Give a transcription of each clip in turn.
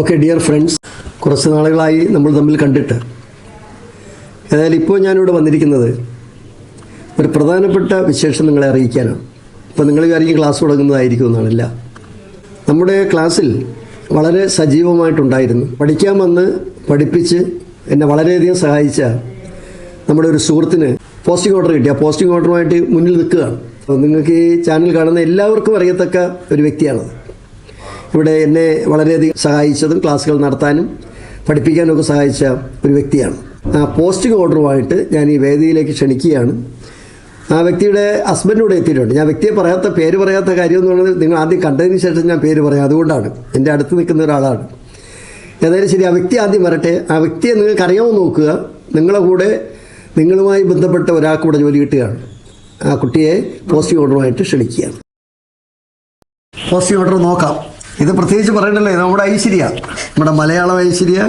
Okay dear friends കുറച്ച് നാളുകളായി നമ്മൾ തമ്മിൽ കണ്ടിട്ട്. ഏതായാലും ഇപ്പോൾ ഞാനിവിടെ വന്നിരിക്കുന്നത് ഒരു പ്രധാനപ്പെട്ട വിശേഷം നിങ്ങളെ അറിയിക്കാനാണ്. ഇപ്പോൾ നിങ്ങൾ വിചാരിക്കും ക്ലാസ് തുടങ്ങുന്നതായിരിക്കും എന്നാണില്ല. നമ്മുടെ ക്ലാസ്സിൽ വളരെ സജീവമായിട്ടുണ്ടായിരുന്നു. പഠിക്കാൻ വന്ന് പഠിപ്പിച്ച് എന്നെ വളരെയധികം സഹായിച്ച നമ്മുടെ ഒരു സുഹൃത്തിന് പോസ്റ്റിംഗ് ഓർഡർ കിട്ടി. ആ പോസ്റ്റിംഗ് ഓർഡറുമായിട്ട് മുന്നിൽ നിൽക്കുകയാണ്. നിങ്ങൾക്ക് ഈ ചാനൽ കാണുന്ന എല്ലാവർക്കും അറിയത്തക്ക ഒരു വ്യക്തിയാണത്. ഇവിടെ എന്നെ വളരെയധികം സഹായിച്ചതും ക്ലാസ്സുകൾ നടത്താനും പഠിപ്പിക്കാനും ഒക്കെ സഹായിച്ച ഒരു വ്യക്തിയാണ്. ആ പോസ്റ്റിംഗ് ഓർഡറുമായിട്ട് ഞാൻ ഈ വേദിയിലേക്ക് ക്ഷണിക്കുകയാണ്. ആ വ്യക്തിയുടെ ഹസ്ബൻഡ് ഇവിടെ എത്തിയിട്ടുണ്ട്. ഞാൻ വ്യക്തിയെ പറയാത്ത പേര് പറയാത്ത കാര്യം എന്ന് പറയുന്നത് നിങ്ങൾ ആദ്യം കണ്ടതിന് ശേഷം ഞാൻ പേര് പറയാം. അതുകൊണ്ടാണ്. എന്റെ അടുത്ത് നിൽക്കുന്ന ഒരാളാണ്. ഏതായാലും ശരി ആ വ്യക്തി ആദ്യം വരട്ടെ. ആ വ്യക്തിയെ നിങ്ങൾക്ക് അറിയാമോ നോക്കുക. നിങ്ങളെ കൂടെ നിങ്ങളുമായി ബന്ധപ്പെട്ട ഒരാൾക്ക് കൂടെ ജോലി കിട്ടുകയാണ്. ആ കുട്ടിയെ പോസ്റ്റിംഗ് ഓർഡറുമായിട്ട് ക്ഷണിക്കുകയാണ്. പോസ്റ്റിംഗ് ഓർഡർ നോക്കാം. ഇത് പ്രത്യേകിച്ച് പറയണ്ടല്ലോ നമ്മുടെ ഐശ്വര്യ. നമ്മുടെ മലയാളം ഐശ്വര്യ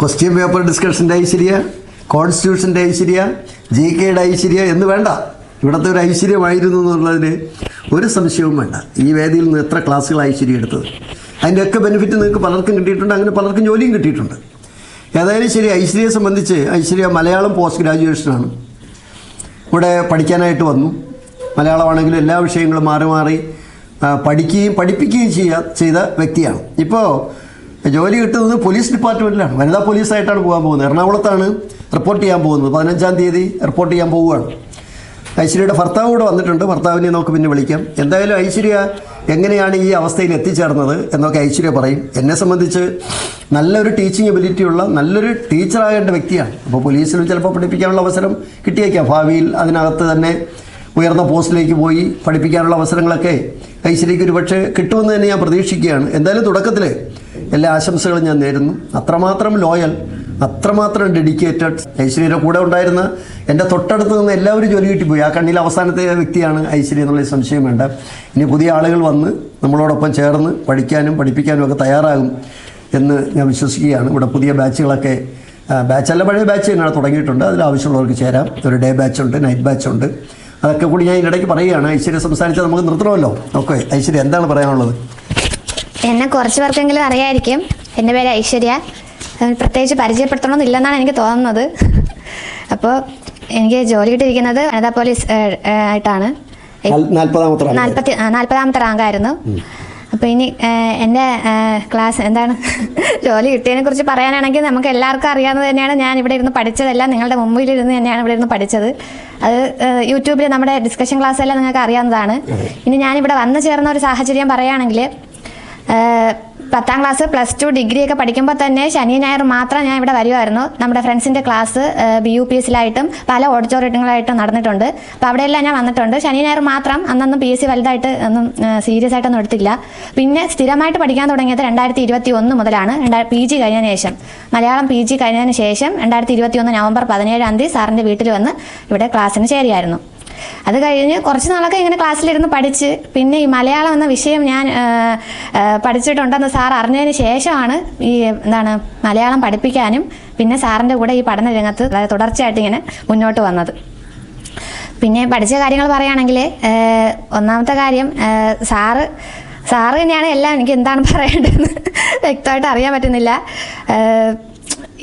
ക്വസ്റ്റ്യൻ പേപ്പർ ഡിസ്കഷന്റെ ഐശ്വര്യ കോൺസ്റ്റിറ്റ്യൂഷന്റെ ഐശ്വര്യ ജി കെയുടെ ഐശ്വര്യ എന്ന് വേണ്ട. ഇവിടുത്തെ ഒരു ഐശ്വര്യമായിരുന്നു എന്നുള്ളതിന് ഒരു സംശയവും വേണ്ട. ഈ വേദിയിൽ നിന്ന് എത്ര ക്ലാസ്സുകൾ ഐശ്വര്യം എടുത്തത്? അതിന്റെയൊക്കെ ബെനിഫിറ്റ് നിങ്ങൾക്ക് പലർക്കും കിട്ടിയിട്ടുണ്ട് അങ്ങനെ പലർക്കും ജോലിയും കിട്ടിയിട്ടുണ്ട്. ഏതായാലും ശരി ഐശ്വര്യയെ സംബന്ധിച്ച് ഐശ്വര്യ മലയാളം പോസ്റ്റ് ഗ്രാജുവേഷനാണ് ഇവിടെ പഠിക്കാനായിട്ട് വന്നു. മലയാളമാണെങ്കിലും എല്ലാ വിഷയങ്ങളും മാറി മാറി പഠിക്കുകയും പഠിപ്പിക്കുകയും ചെയ്യാ ചെയ്ത വ്യക്തിയാണ്. ഇപ്പോൾ ജോലി കിട്ടുന്നത് പോലീസ് ഡിപ്പാർട്ട്മെന്റിലാണ് വനിതാ പോലീസായിട്ടാണ് പോകാൻ പോകുന്നത്. എറണാകുളത്താണ് റിപ്പോർട്ട് ചെയ്യാൻ പോകുന്നത്. പതിനഞ്ചാം തീയതി റിപ്പോർട്ട് ചെയ്യാൻ പോവുകയാണ്. ഐശ്വര്യയുടെ ഭർത്താവ് കൂടെ വന്നിട്ടുണ്ട്. ഭർത്താവിനെ നമുക്ക് പിന്നെ വിളിക്കാം. എന്തായാലും ഐശ്വര്യ എങ്ങനെയാണ് ഈ അവസ്ഥയിൽ എത്തിച്ചേർന്നത് എന്നൊക്കെ ഐശ്വര്യ പറയും. എന്നെ സംബന്ധിച്ച് നല്ലൊരു ടീച്ചിങ് എബിലിറ്റിയുള്ള നല്ലൊരു ടീച്ചറാകേണ്ട വ്യക്തിയാണ്. അപ്പോൾ പോലീസിൽ ചിലപ്പോൾ പഠിപ്പിക്കാനുള്ള അവസരം കിട്ടിയേക്കാം. ഭാവിയിൽ അതിനകത്ത് തന്നെ ഉയർന്ന പോസ്റ്റിലേക്ക് പോയി പഠിപ്പിക്കാനുള്ള അവസരങ്ങളൊക്കെ ഐശ്വര്യക്ക് ഒരു പക്ഷേ കിട്ടുമെന്ന് തന്നെ ഞാൻ പ്രതീക്ഷിക്കുകയാണ്. എന്തായാലും തുടക്കത്തിൽ എല്ലാ ആശംസകളും ഞാൻ നേരുന്നു. അത്രമാത്രം ലോയൽ അത്രമാത്രം ഡെഡിക്കേറ്റഡ് ഐശ്വര്യയുടെ കൂടെ ഉണ്ടായിരുന്ന എന്റെ തൊട്ടടുത്ത് നിന്ന് എല്ലാവരും ജോലി കിട്ടിപ്പോയി. ആ കണ്ണിൽ അവസാനത്തെ വ്യക്തിയാണ് ഐശ്വര്യ എന്നുള്ള സംശയം വേണ്ട. ഇനി പുതിയ ആളുകൾ വന്ന് നമ്മളോടൊപ്പം ചേർന്ന് പഠിക്കാനും പഠിപ്പിക്കാനും ഒക്കെ തയ്യാറാകും എന്ന് ഞാൻ വിശ്വസിക്കുകയാണ്. ഇവിടെ പുതിയ ബാച്ചുകളൊക്കെ ബാച്ചല്ല പഴയ ബാച്ച് തന്നെയാണ് തുടങ്ങിയിട്ടുണ്ട്. അതിൽ ആവശ്യമുള്ളവർക്ക് ചേരാം. ഒരു ഡേ ബാച്ചുണ്ട് നൈറ്റ് ബാച്ചുണ്ട്. അതൊക്കെ കൂടി ഞാൻ ഇതിനിടയ്ക്ക് പറയുകയാണ്. ഐശ്വര്യ സംസാരിച്ചാൽ നമുക്ക് നിർത്തണമല്ലോ. ഓക്കെ ഐശ്വര്യ എന്താണ് പറയാനുള്ളത്? എന്നെ കുറച്ച് പേർക്കെങ്കിലും അറിയായിരിക്കും. എന്റെ പേര് ഐശ്വര്യ. പ്രത്യേകിച്ച് പരിചയപ്പെടുത്തണമെന്നില്ലെന്നാണ് എനിക്ക് തോന്നുന്നത്. അപ്പോൾ എനിക്ക് ജോലി കിട്ടിയിരിക്കുന്നത് വനിതാ പോലീസ് ആയിട്ടാണ്. നാൽപ്പതാമത്തെ റാങ്കായിരുന്നു അപ്പോൾ ഇനി എന്റെ ക്ലാസ് എന്താണ്? ജോലി കിട്ടിയതിനെ കുറിച്ച് പറയാനാണെങ്കിൽ നമുക്ക് എല്ലാവർക്കും അറിയാവുന്നത് തന്നെയാണ്. ഞാൻ ഇവിടെ ഇരുന്ന് പഠിച്ചതെല്ലാം നിങ്ങളുടെ മുമ്പിൽ ഇരുന്ന് തന്നെയാണ് ഇവിടെ ഇരുന്ന് പഠിച്ചത്. അത് യൂട്യൂബിൽ നമ്മുടെ ഡിസ്കഷൻ ക്ലാസ് എല്ലാം നിങ്ങൾക്ക് അറിയാവുന്നതാണ്. ഇനി ഞാനിവിടെ വന്നു ചേർന്ന ഒരു സാഹചര്യം പറയുകയാണെങ്കിൽ പത്താം ക്ലാസ് പ്ലസ് ടു ഡിഗ്രി ഒക്കെ പഠിക്കുമ്പോൾ തന്നെ ശനി ഞായർ മാത്രം ഞാൻ ഇവിടെ വരുമായിരുന്നു നമ്മുടെ ഫ്രണ്ട്സിന്റെ ക്ലാസ് ബി യു പി എസിലായിട്ടും പല ഓഡിറ്റോറിയങ്ങളായിട്ടും നടന്നിട്ടുണ്ട്. അപ്പോൾ അവിടെയെല്ലാം ഞാൻ വന്നിട്ടുണ്ട്. ശനി ഞായർ മാത്രം അന്നൊന്നും പി എസ് സി വലുതായിട്ട് ഒന്നും സീരിയസ് ആയിട്ടൊന്നും എടുത്തില്ല. പിന്നെ സ്ഥിരമായിട്ട് പഠിക്കാൻ തുടങ്ങിയത് രണ്ടായിരത്തി ഇരുപത്തി ഒന്ന് മുതലാണ് പി ജി കഴിഞ്ഞതിന് ശേഷം. മലയാളം പി ജി കഴിഞ്ഞതിന് ശേഷം രണ്ടായിരത്തി ഇരുപത്തി ഒന്ന് നവംബർ പതിനേഴാം തീയതി സാറിന്റെ വീട്ടിൽ വന്ന് ഇവിടെ ക്ലാസ്സിന് ചേരിയായിരുന്നു അത് കഴിഞ്ഞ് കുറച്ച് നാളൊക്കെ ഇങ്ങനെ ക്ലാസ്സിലിരുന്ന് പഠിച്ച് പിന്നെ ഈ മലയാളം എന്ന വിഷയം ഞാൻ പഠിച്ചിട്ടുണ്ടെന്ന് സാർ അറിഞ്ഞതിന് ശേഷമാണ് ഈ എന്താണ് മലയാളം പഠിപ്പിക്കാനും പിന്നെ സാറിന്റെ കൂടെ ഈ പഠന രംഗത്ത് തുടർച്ചയായിട്ട് ഇങ്ങനെ മുന്നോട്ട് വന്നത്. പിന്നെ പഠിച്ച കാര്യങ്ങൾ പറയുകയാണെങ്കിൽ ഒന്നാമത്തെ കാര്യം സാറ് സാറ് തന്നെയാണ് എല്ലാം എനിക്ക് എന്താണ് പറയേണ്ടതെന്ന് വ്യക്തമായിട്ട് അറിയാൻ പറ്റുന്നില്ല.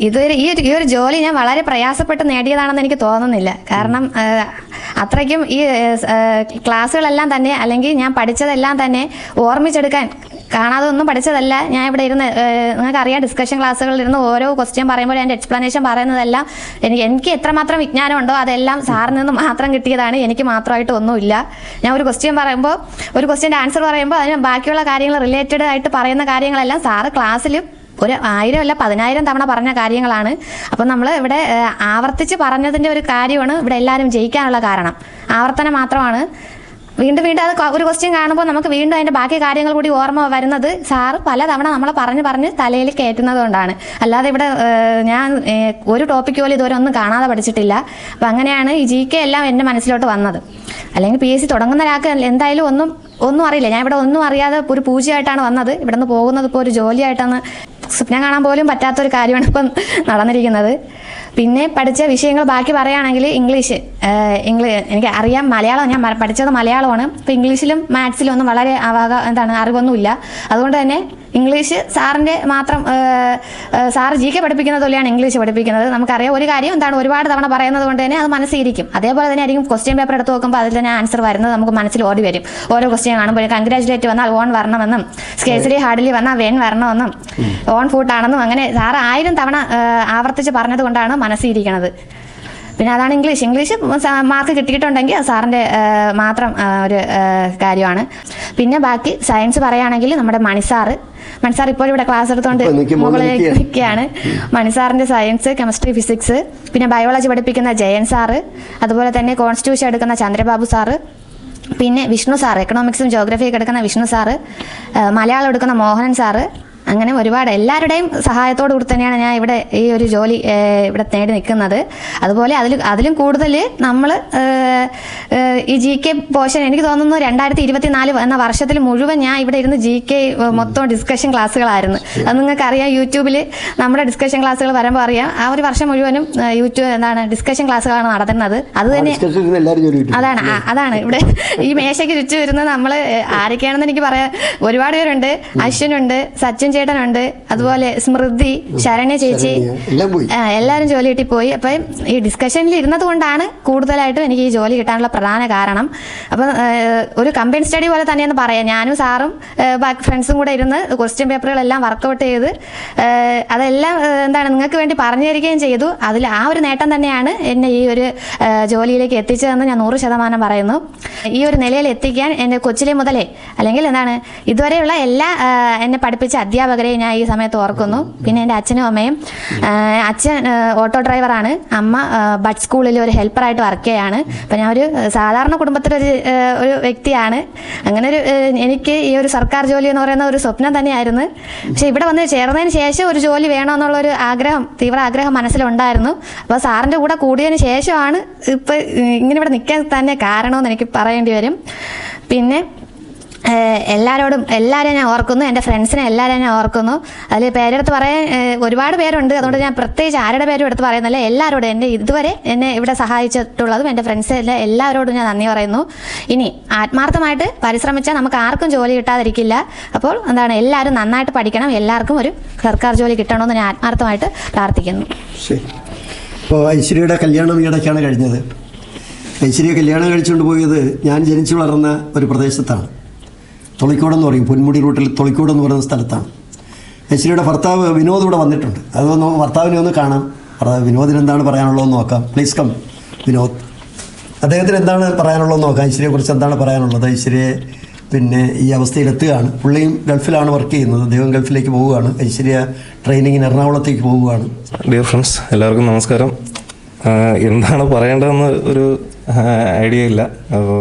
ഇതൊരു ഈ ഒരു ഈ ഒരു ജോലി ഞാൻ വളരെ പ്രയാസപ്പെട്ട് നേടിയതാണെന്ന് എനിക്ക് തോന്നുന്നില്ല. കാരണം അത്രയ്ക്കും ഈ ക്ലാസ്സുകളെല്ലാം തന്നെ അല്ലെങ്കിൽ ഞാൻ പഠിച്ചതെല്ലാം തന്നെ ഓർമ്മിച്ചെടുക്കാൻ കാണാതെ ഒന്നും പഠിച്ചതല്ല. ഞാൻ ഇവിടെ ഇരുന്ന് നിങ്ങൾക്ക് അറിയാം ഡിസ്കഷൻ ക്ലാസ്സുകളിൽ ഇരുന്ന് ഓരോ ക്വസ്റ്റ്യൻ പറയുമ്പോൾ എന്റെ എക്സ്പ്ലനേഷൻ പറയുന്നതെല്ലാം എനിക്ക് എനിക്ക് എത്രമാത്രം വിജ്ഞാനമുണ്ടോ അതെല്ലാം സാറിൽ നിന്ന് മാത്രം കിട്ടിയതാണ്. എനിക്ക് മാത്രമായിട്ട് ഒന്നുമില്ല. ഞാൻ ഒരു ക്വസ്റ്റ്യൻ പറയുമ്പോൾ ഒരു ക്വസ്റ്റ്യന്റെ ആൻസർ പറയുമ്പോൾ അതിന് ബാക്കിയുള്ള കാര്യങ്ങൾ റിലേറ്റഡ് ആയിട്ട് പറയുന്ന കാര്യങ്ങളെല്ലാം സാറ് ക്ലാസ്സിൽ ഒരു ആയിരം അല്ല പതിനായിരം തവണ പറഞ്ഞ കാര്യങ്ങളാണ്. അപ്പം നമ്മൾ ഇവിടെ ആവർത്തിച്ച് പറഞ്ഞതിന്റെ ഒരു കാര്യമാണ് ഇവിടെ എല്ലാവരും ജയിക്കാനുള്ള കാരണം. ആവർത്തനം മാത്രമാണ്. വീണ്ടും വീണ്ടും അത് ഒരു ക്വസ്റ്റ്യൻ കാണുമ്പോൾ നമുക്ക് വീണ്ടും അതിന്റെ ബാക്കി കാര്യങ്ങൾ കൂടി ഓർമ്മ വരുന്നത് സാറ് പലതവണ നമ്മൾ പറഞ്ഞ് പറഞ്ഞ് തലയിൽ കയറ്റുന്നത് കൊണ്ടാണ്. അല്ലാതെ ഇവിടെ ഞാൻ ഒരു ടോപ്പിക്ക് പോലും ഇതുവരെ ഒന്നും കാണാതെ പഠിച്ചിട്ടില്ല. അപ്പം അങ്ങനെയാണ് ഈ ജി കെ എല്ലാം എന്റെ മനസ്സിലോട്ട് വന്നത്. അല്ലെങ്കിൽ പി എസ് സി തുടങ്ങുന്ന ഒരാൾക്ക് എന്തായാലും ഒന്നും ഒന്നും അറിയില്ല. ഞാൻ ഇവിടെ ഒന്നും അറിയാതെ ഒരു പൂജയായിട്ടാണ് വന്നത്. ഇവിടെ നിന്ന് പോകുന്നത് ഇപ്പോൾ ഒരു ജോലിയായിട്ടാണ് സ്വപ്നം കാണാൻ പോലും പറ്റാത്തൊരു കാര്യമാണ് ഇപ്പം നടന്നിരിക്കുന്നത്. പിന്നെ പഠിച്ച വിഷയങ്ങൾ ബാക്കി പറയുകയാണെങ്കിൽ ഇംഗ്ലീഷ് ഇംഗ്ലീഷ് എനിക്ക് അറിയാം മലയാളം ഞാൻ പഠിച്ചത് മലയാളമാണ്. അപ്പോൾ ഇംഗ്ലീഷിലും മാത്സിലും ഒന്നും വളരെ അവക എന്താണ് അറിവൊന്നുമില്ല. അതുകൊണ്ട് തന്നെ ഇംഗ്ലീഷ് സാറിന്റെ മാത്രം സാറ് ജി കെ പഠിപ്പിക്കുന്നത് പോലെയാണ് ഇംഗ്ലീഷ് പഠിപ്പിക്കുന്നത്. നമുക്കറിയാം ഒരു കാര്യം എന്താണ് ഒരുപാട് തവണ പറയുന്നത് കൊണ്ട് തന്നെ അത് മനസ്സിരിക്കും അതേപോലെ തന്നെ ആയിരിക്കും ക്വസ്റ്റ്യൻ പേപ്പർ എടുത്ത് നോക്കുമ്പോൾ അതിൽ തന്നെ ആൻസർ വരുന്നത് നമുക്ക് മനസ്സിൽ ഓടി വരും. ഓരോ ക്വസ്റ്റ്യൻ കാണുമ്പോൾ കൺഗ്രാജുലേറ്റ് വന്നാൽ ഓൺ വരണമെന്നും സ്കേസറി ഹാർഡിലി വന്നാൽ വെൻ വരണമെന്നും ഓൺ ഫുട്ടാണെന്നും അങ്ങനെ സാറ് ആയിരം തവണ ആവർത്തിച്ച് പറഞ്ഞത് കൊണ്ടാണ് മനസ്സിരിക്കണത് പിന്നെ അതാണ് ഇംഗ്ലീഷ് ഇംഗ്ലീഷ് മാർക്ക് കിട്ടിയിട്ടുണ്ടെങ്കിൽ സാറിന്റെ മാത്രം ഒരു കാര്യമാണ്. പിന്നെ ബാക്കി സയൻസ് പറയുകയാണെങ്കിൽ നമ്മുടെ മണിസാറ് മണിസാർ ഇപ്പോഴും ഇവിടെ ക്ലാസ് എടുത്തുകൊണ്ട് മുകളിലേക്ക്. നിൽക്കുകയാണ് മണിസാറിന്റെ സയൻസ് കെമിസ്ട്രി ഫിസിക്സ് പിന്നെ ബയോളജി പഠിപ്പിക്കുന്ന ജയൻ സാറ് അതുപോലെ തന്നെ കോൺസ്റ്റിറ്റ്യൂഷൻ എടുക്കുന്ന ചന്ദ്രബാബു സാറ് പിന്നെ വിഷ്ണു സാറ് എക്കണോമിക്സും ജോഗ്രഫിയൊക്കെ എടുക്കുന്ന വിഷ്ണു സാറ് മലയാളം എടുക്കുന്ന മോഹനൻ സാറ് അങ്ങനെ ഒരുപാട് എല്ലാവരുടെയും സഹായത്തോടു കൂടി തന്നെയാണ് ഞാൻ ഇവിടെ ഈ ഒരു ജോലി ഇവിടെ നേടി നിൽക്കുന്നത്. അതുപോലെ അതിൽ അതിലും കൂടുതൽ നമ്മൾ ഈ ജി കെ പോർഷൻ എനിക്ക് തോന്നുന്നു രണ്ടായിരത്തി ഇരുപത്തി നാല് എന്ന വർഷത്തിൽ മുഴുവൻ ഞാൻ ഇവിടെ ഇരുന്ന് ജി കെ മൊത്തം ഡിസ്കഷൻ ക്ലാസ്സുകളായിരുന്നു അത് നിങ്ങൾക്ക് അറിയാം യൂട്യൂബിൽ നമ്മുടെ ഡിസ്കഷൻ ക്ലാസ്സുകൾ വരുമ്പോൾ അറിയാം. ആ ഒരു വർഷം മുഴുവനും യൂട്യൂബ് എന്താണ് ഡിസ്കഷൻ ക്ലാസ്സുകളാണ് നടത്തുന്നത് അത് തന്നെ അതാണ് അതാണ് ഇവിടെ ഈ മേശയ്ക്ക് ചുറ്റും വരുന്നത് നമ്മൾ ആരൊക്കെയാണെന്ന് എനിക്ക് പറയാം. ഒരുപാട് പേരുണ്ട്. അശ്വിനുണ്ട് സച്ചിൻ ചേട്ടനുണ്ട്. അതുപോലെ സ്മൃതി ശരണ്യ ചേച്ചി. എല്ലാവരും ജോലി കിട്ടി പോയി. അപ്പം ഈ ഡിസ്കഷനിൽ ഇരുന്നത് കൊണ്ടാണ് കൂടുതലായിട്ടും എനിക്ക് ഈ ജോലി കിട്ടാനുള്ള പ്രധാന കാരണം. അപ്പം ഒരു കമ്പൈൻ സ്റ്റഡി പോലെ തന്നെയെന്ന് പറയാം. ഞാനും സാറും ബാക്കി ഫ്രണ്ട്സും കൂടെ ഇരുന്ന് ക്വസ്റ്റ്യൻ പേപ്പറുകളെല്ലാം വർക്കൗട്ട് ചെയ്ത് അതെല്ലാം എന്താണ് നിങ്ങൾക്ക് വേണ്ടി പറഞ്ഞു തരികയും ചെയ്തു. അതിൽ ആ ഒരു നേട്ടം തന്നെയാണ് എന്നെ ഈ ഒരു ജോലിയിലേക്ക് എത്തിച്ചതെന്ന് ഞാൻ നൂറ് ശതമാനം പറയുന്നു. ഈ ഒരു നിലയിൽ എത്തിക്കാൻ എന്റെ കൊച്ചിലെ മുതലേ അല്ലെങ്കിൽ എന്താണ് ഇതുവരെയുള്ള എല്ലാ എന്നെ പഠിപ്പിച്ച അധ്യാപകരെയും ഞാൻ ഈ സമയത്ത് ഓർക്കുന്നു. പിന്നെ എന്റെ അച്ഛനും അമ്മയും. അച്ഛൻ ഓട്ടോ ഡ്രൈവറാണ്. അമ്മ ബഡ് സ്കൂളിൽ ഒരു ഹെൽപ്പറായിട്ട് വർക്ക് ചെയ്യാണ്. അപ്പം ഞാൻ ഒരു സാധാരണ കുടുംബത്തിലൊരു ഒരു വ്യക്തിയാണ്. അങ്ങനെ ഒരു എനിക്ക് ഈ ഒരു സർക്കാർ ജോലി എന്ന് പറയുന്ന ഒരു സ്വപ്നം തന്നെയായിരുന്നു. പക്ഷേ ഇവിടെ വന്ന് ചേർന്നതിന് ശേഷം ഒരു ജോലി വേണമെന്നുള്ളൊരു ആഗ്രഹം തീവ്ര ആഗ്രഹം മനസ്സിലുണ്ടായിരുന്നു. അപ്പോൾ സാറിന്റെ കൂടെ കൂടിയതിന് ശേഷമാണ് ഇപ്പം ഇങ്ങനെ ഇവിടെ നിൽക്കാൻ തന്നെ കാരണമെന്ന് എനിക്ക് പറയേണ്ടി വരും. പിന്നെ എല്ലാവരോടും എല്ലാവരെയും ഞാൻ ഓർക്കുന്നു. എന്റെ ഫ്രണ്ട്സിനെ എല്ലാവരെയും ഞാൻ ഓർക്കുന്നു. അതിൽ പേരെടുത്ത് പറയാൻ ഒരുപാട് പേരുണ്ട്. അതുകൊണ്ട് ഞാൻ പ്രത്യേകിച്ച് ആരുടെ പേരും എടുത്ത് പറയുന്നില്ല. എല്ലാവരോടും എന്നെ ഇതുവരെ എന്നെ ഇവിടെ സഹായിച്ചിട്ടുള്ളതും എന്റെ ഫ്രണ്ട്സ് എല്ലാവരോടും ഞാൻ നന്ദി പറയുന്നു. ഇനി ആത്മാർത്ഥമായിട്ട് പരിശ്രമിച്ചാൽ നമുക്ക് ആർക്കും ജോലി കിട്ടാതിരിക്കില്ല. അപ്പോൾ എന്താണ് എല്ലാവരും നന്നായിട്ട് പഠിക്കണം. എല്ലാവർക്കും ഒരു സർക്കാർ ജോലി കിട്ടണമെന്ന് ഞാൻ ആത്മാർത്ഥമായിട്ട് പ്രാർത്ഥിക്കുന്നു. ഇപ്പോൾ ഐശ്വര്യയുടെ കല്യാണം ഈയിടയ്ക്കാണ് കഴിഞ്ഞത്. ഐശ്വര്യ കല്യാണം കഴിച്ചുകൊണ്ട് പോയത് ഞാൻ ജനിച്ചു വളർന്ന ഒരു പ്രദേശത്താണ്. തൊളിക്കോട് എന്ന് പറയും പൊന്മുടി റൂട്ടിൽ തൊളിക്കോട് എന്ന് പറയുന്ന സ്ഥലത്താണ്. ഐശ്വര്യയുടെ ഭർത്താവ് വിനോദ് ഇവിടെ വന്നിട്ടുണ്ട്. അതൊന്ന് ഭർത്താവിനെ ഒന്ന് കാണാം. വിനോദിന് എന്താണ് പറയാനുള്ളതെന്ന് നോക്കാം. Please come Vinod. അദ്ദേഹത്തിന് എന്താണ് പറയാനുള്ളതെന്ന് നോക്കാം. ഐശ്വര്യയെക്കുറിച്ച് എന്താണ് പറയാനുള്ളത്? ഐശ്വര്യയെ പിന്നെ ഈ അവസ്ഥയിലെത്തുകയാണ് പുള്ളിയും ഗൾഫിലാണ് വർക്ക് ചെയ്യുന്നത്. അദ്ദേഹം ഗൾഫിലേക്ക് പോവുകയാണ്. ഐശ്വര്യ ട്രെയിനിങ്ങിന് എറണാകുളത്തേക്ക് പോവുകയാണ്. ഡിയർ ഫ്രണ്ട്സ് എല്ലാവർക്കും നമസ്കാരം. എന്താണ് പറയേണ്ടതെന്ന് ഒരു ഐഡിയ ഇല്ല. അപ്പോൾ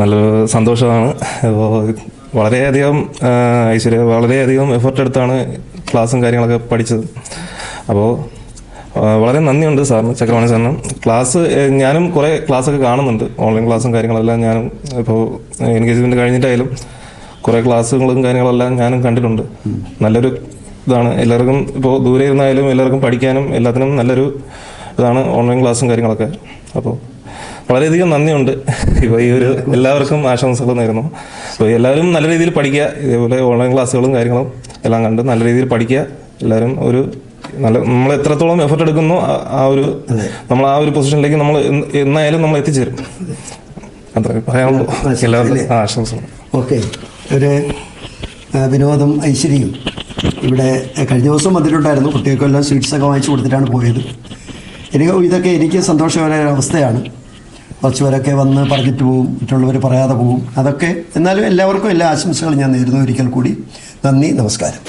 നല്ലൊരു സന്തോഷമാണ്. അപ്പോൾ വളരെയധികം ഐശ്വര്യ വളരെയധികം എഫർട്ട് എടുത്താണ് ക്ലാസ്സും കാര്യങ്ങളൊക്കെ പഠിച്ചത്. അപ്പോൾ വളരെ നന്ദിയുണ്ട് സാറിന് ചക്രവാണി സാറിന്. ക്ലാസ് ഞാനും കുറേ ക്ലാസ്സൊക്കെ കാണുന്നുണ്ട്. ഓൺലൈൻ ക്ലാസ്സും കാര്യങ്ങളെല്ലാം ഞാനും ഇപ്പോൾ എൻഗേജ്മെന്റ് കഴിഞ്ഞിട്ടായാലും കുറേ ക്ലാസ്സുകളും കാര്യങ്ങളെല്ലാം ഞാനും കണ്ടിട്ടുണ്ട്. നല്ലൊരു ഇതാണ്. എല്ലാവർക്കും ഇപ്പോൾ ദൂരെ ഇരുന്നായാലും എല്ലാവർക്കും പഠിക്കാനും എല്ലാത്തിനും നല്ലൊരു ഇതാണ് ഓൺലൈൻ ക്ലാസ്സും കാര്യങ്ങളൊക്കെ. അപ്പോൾ വളരെയധികം നന്ദിയുണ്ട്. ഇപ്പോൾ ഈ ഒരു എല്ലാവർക്കും ആശംസകൾ നേരുന്നു. അപ്പോൾ എല്ലാവരും നല്ല രീതിയിൽ പഠിക്കുക. ഇതേപോലെ ഓൺലൈൻ ക്ലാസ്സുകളും കാര്യങ്ങളും എല്ലാം കണ്ട് നല്ല രീതിയിൽ പഠിക്കുക. എല്ലാവരും ഒരു നല്ല നമ്മൾ എത്രത്തോളം എഫർട്ട് എടുക്കുന്നു ആ- ഒരു നമ്മൾ ആ ഒരു പൊസിഷനിലേക്ക് നമ്മൾ എന്ന് എന്നായാലും നമ്മൾ എത്തിച്ചേരും അത്ര പറയാനുള്ളൂ. എല്ലാവർക്കും ആശംസകൾ. ഓക്കെ. ഒരു വിനോദം ഐശ്വര്യയും ഇവിടെ കഴിഞ്ഞ ദിവസം വന്നിട്ടുണ്ടായിരുന്നു. കുട്ടികൾക്കെല്ലാം സ്വീറ്റ്സൊക്കെ വാങ്ങിച്ചു കൊടുത്തിട്ടാണ് പോയത്. എനിക്ക് ഇതൊക്കെ എനിക്ക് സന്തോഷകരമായ ഒരു അവസ്ഥയാണ്. കുറച്ച് പേരൊക്കെ വന്ന് പറഞ്ഞിട്ട് പോകും മറ്റുള്ളവർ പറയാതെ പോകും അതൊക്കെ എന്നാലും എല്ലാവർക്കും എല്ലാ ആശംസകളും ഞാൻ നേരുന്നു. ഒരിക്കൽ കൂടി നന്ദി നമസ്കാരം.